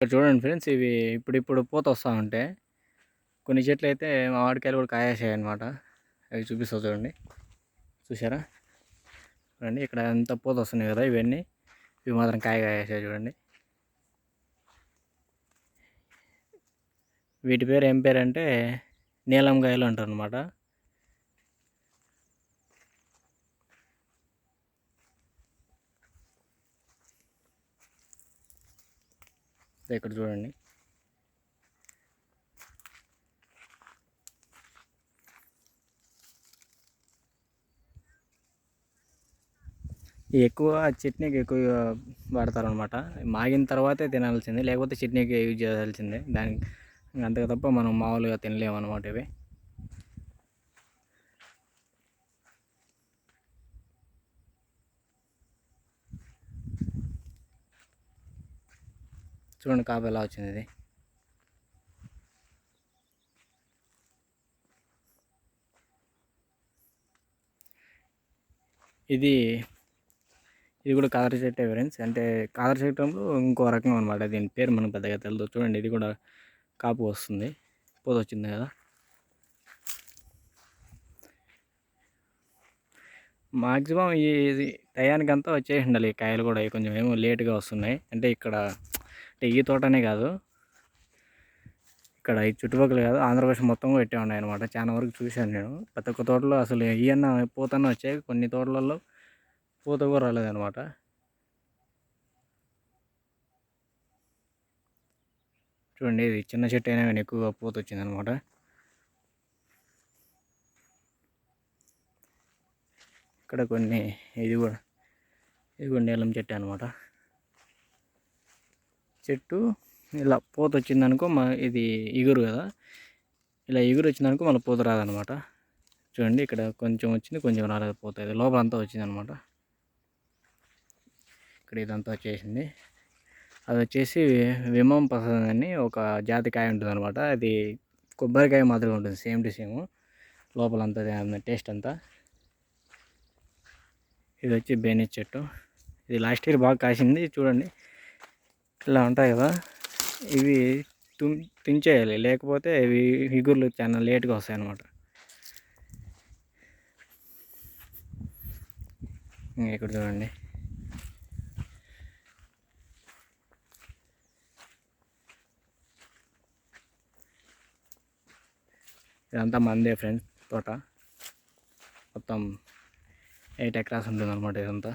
ఇక్కడ చూడండి ఫ్రెండ్స్ ఇవి ఇప్పుడు ఇప్పుడు పూత వస్తూ ఉంటాయి కొన్ని చెట్లు అయితే మామిడికాయలు కూడా కాయేసాయి అనమాట అవి చూపిస్తా చూడండి. చూసారా చూడండి ఇక్కడ ఎంత పూత వస్తున్నాయి కదా ఇవన్నీ. ఇవి మాత్రం కాయ కాయేసాయి చూడండి. వీటి పేరు ఏం పేరు అంటే నీలంకాయలు అంటారు అనమాట ఇక్కడ చూడండి. ఎక్కువ చట్నీకి ఎక్కువ వాడతారనమాట మాగిన తర్వాతే తినాల్సిందే లేకపోతే చట్నీకి యూజ్ చేయాల్సిందే. దానికి అంతే తప్ప మనం మామూలుగా తినలేము అనమాట ఇవి. చూడండి కాపు ఎలా వచ్చింది ఇది. ఇది ఇది కూడా కాదర చెట్టే ఫ్రెండ్స్. అంటే కాదర చెట్టంలో ఇంకో రకం అనమాట దీని పేరు మనకు పెద్దగా తెలియదు చూడండి ఇది కూడా కాపు వస్తుంది. పూత వచ్చింది కదా. మాక్సిమం ఈ టయానికి అంతా వచ్చేసి ఉండాలి కాయలు కూడా. కొంచెం ఏమో లేట్గా వస్తున్నాయి. అంటే ఇక్కడ అంటే ఈ తోటనే కాదు. ఇక్కడ ఈ చుట్టుపక్కల కాదు ఆంధ్రప్రదేశ్ మొత్తం పెట్టే ఉన్నాయి అనమాట చాలా వరకు చూశాను నేను. ప్రతి ఒక్క తోటలో అసలు ఇవన్న పూతన్న వచ్చాయి. కొన్ని తోటలలో పూత కూడా రాలేదనమాట చూడండి ఇది చిన్న చెట్టు అయినా కానీ ఎక్కువగా పూత వచ్చిందనమాట ఇక్కడ కొన్ని ఇది కూడా ఇది కూడా నీలం చెట్టు అనమాట చెట్టు ఇలా పూత వచ్చిందనుకో మా ఇది ఇగురు కదా. ఇలా ఇగురు వచ్చిందనుకో మళ్ళీ పూత రాదనమాట. చూడండి ఇక్కడ కొంచెం వచ్చింది కొంచెం రాలేదు పోతుంది లోపల అంతా వచ్చిందనమాట. ఇక్కడ ఇదంతా వచ్చేసింది. అది వచ్చేసి విమం పసంద్ అని ఒక జాతి కాయ ఉంటుంది అనమాట అది కొబ్బరికాయ మాదిరిగా ఉంటుంది సేమ్ టు సేమ్. లోపల అంతా టేస్ట్ అంతా. ఇది వచ్చి బేనిస్ చెట్టు. ఇది లాస్ట్ ఇయర్ బాగా కాసింది చూడండి. ఇలా ఉంటాయి కదా ఇవి తుం తుంచేయాలి. లేకపోతే ఇవి ఇగుర్లు చాలా లేట్గా వస్తాయి అన్నమాట ఇక్కడ చూడండి. ఇదంతా మందే ఫ్రెండ్స్ తోట. మొత్తం ఎయిట్ ఎకరాస్ ఉంటుంది అనమాట ఇదంతా.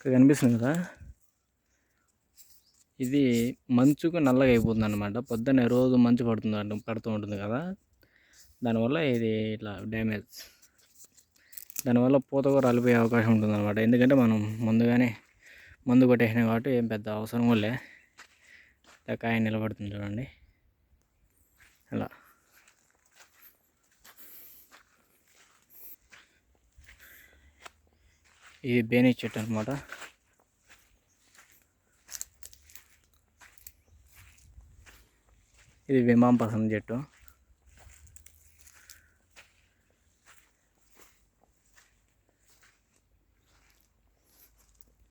ఇక్కడ కనిపిస్తుంది కదా? ఇది మంచుకు నల్లగా అయిపోతుంది అనమాట పొద్దున్నే రోజు మంచు పడుతుంది పడుతూ ఉంటుంది కదా? దానివల్ల ఇది ఇట్లా డ్యామేజ్ దానివల్ల పూత కూడా రాలిపోయే అవకాశం ఉంటుంది అనమాట ఎందుకంటే మనం ముందుగానే మందు కొట్టేసినాం కాబట్టి ఏం పెద్ద అవసరం కూడా కాయ నిలబడుతుంది చూడండి. అలా. ఇది బేనీ చెట్టు అనమాట ఇది విమాంపసం చెట్టు.